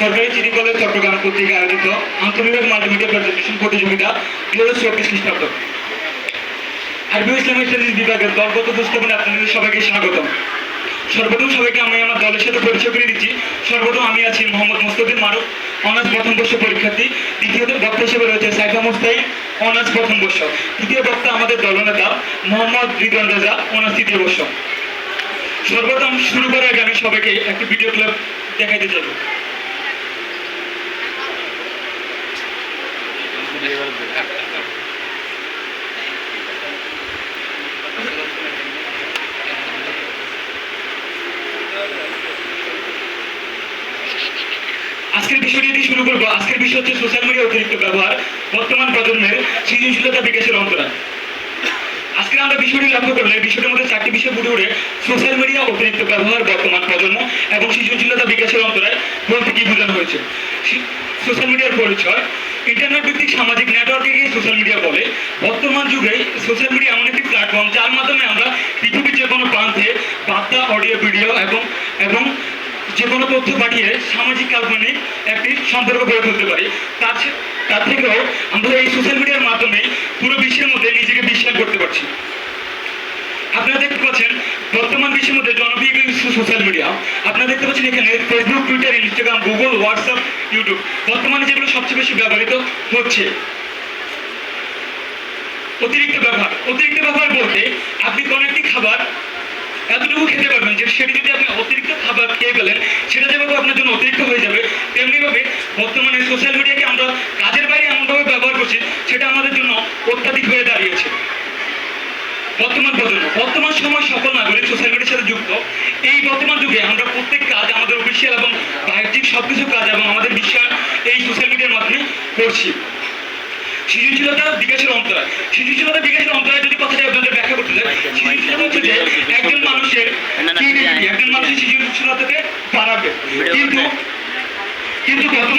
সরকারি চিঠি কলেজ চট্টগ্রাম কর্তৃক আয়োজিত আন্তর্বিভাগ মাল্টিমিডিয়া প্রেজেন্টেশন প্রতিযোগিতা দু হাজার চব্বিশ খ্রিস্টাব্দ আরবি ইসলামী স্টাডিজ বিভাগের দলগত উপস্থাপনে আপনাদের সবাইকে স্বাগতম। সর্বপ্রথম সবাইকে আমি আমার দলের সাথে পরিচয় করে দিচ্ছি। সর্বপ্রথম আমি আছি মোহাম্মদ মোস্তফির মারুফ, অনার্স প্রথম বর্ষ পরীক্ষার্থী। দ্বিতীয়ত বক্তা হিসেবে রয়েছে সাইফা মুস্তাইন অনার্স প্রথম বর্ষ। তৃতীয় বক্তা আমাদের দলনেতা মোহাম্মদ রিদন রাজা, অনার্স তৃতীয় বর্ষ। সর্বপ্রথম শুরু আগে আমি সবাইকে একটি ভিডিও ক্লিপ দেখাইতে চাইব আজকের বিষয়টি দিয়ে শুরু করব। আজকের বিষয় হচ্ছে সোশ্যাল মিডিয়া অতিরিক্ত ব্যবহার। বর্তমান প্রজন্মের সৃজনশীলতা বিকাশের অন্তরায় আজকে আমরা বিষয়টি লক্ষ্য করলে বিষয়টির মধ্যে চারটি বিষয় ফুটে উঠে সোশ্যাল মিডিয়া অতিরিক্ত ব্যবহার বর্তমান প্রজন্ম এবং সৃজনশীলতা বিকাশের অন্তরায় বলতে কি বোঝানো হয়েছে? সোশ্যাল মিডিয়ার পরিচয় ইন্টারনেট ভিত্তিক সামাজিক নেটওয়ার্কে সোশ্যাল মিডিয়া বলে। বর্তমান যুগে সোশ্যাল মিডিয়া এমন একটি প্ল্যাটফর্ম যার মাধ্যমে আমরা পৃথিবীর যে কোনো প্রান্তে বার্তা অডিও ভিডিও এবং এবং যে কোনো তথ্য পাঠিয়ে সামাজিক কাল্পনিক একটি সম্পর্ক গড়ে তুলতে পারি। তার তার থেকেও আমরা এই সোশ্যাল মিডিয়ার মাধ্যমে পুরো বিশ্বের মধ্যে নিজেকে বিশ্বাস করতে পারছি আপনারা দেখতে পাচ্ছেন বর্তমান বিশ্বের মধ্যে জনপ্রিয় কিছু সোশ্যাল মিডিয়া আপনারা দেখতে পাচ্ছেন এখানে Facebook Twitter Instagram Google WhatsApp YouTube বর্তমানে যেগুলো সবচেয়ে বেশি ব্যবহৃত হচ্ছে, অতিরিক্ত ব্যবহার। অতিরিক্ত ব্যবহার বলতে আপনি কোনো একটি খাবার এতটুকু খেতে পারবেন যে সেটি যদি আপনি অতিরিক্ত খাবার খেয়ে ফেলেন, সেটা যেভাবে আপনার জন্য অতিরিক্ত হয়ে যাবে, তেমনিভাবে বর্তমানে সোশ্যাল মিডিয়াকে আমরা কাজের বাইরে এমনভাবে ব্যবহার করছি, সেটা আমাদের জন্য অত্যাধিক হয়ে দাঁড়িয়েছে। বর্তমান প্রজন্ম, বর্তমান সময় সকল নাগরিক সোশ্যাল মিডিয়ার সাথে যুক্ত এই বর্তমান যুগে আমরা প্রত্যেক কাজ আমাদের অফিসিয়াল এবং বাহ্যিক সবকিছু কাজ এবং আমাদের বিশ্বাস এই সোশ্যাল মিডিয়ার মাধ্যমে করছি। সৃজনশীলতা বিকাশের অন্তরায়। সৃজনশীলতা বিকাশের অন্তরায় যদি কথাটা আপনাদের ব্যাখ্যা করতে চাই সৃজনশীলতা হচ্ছে যে একজন মানুষের একজন মানুষের সৃজনশীলতাকে বাড়াবে। কিন্তু কিন্তু বর্তমান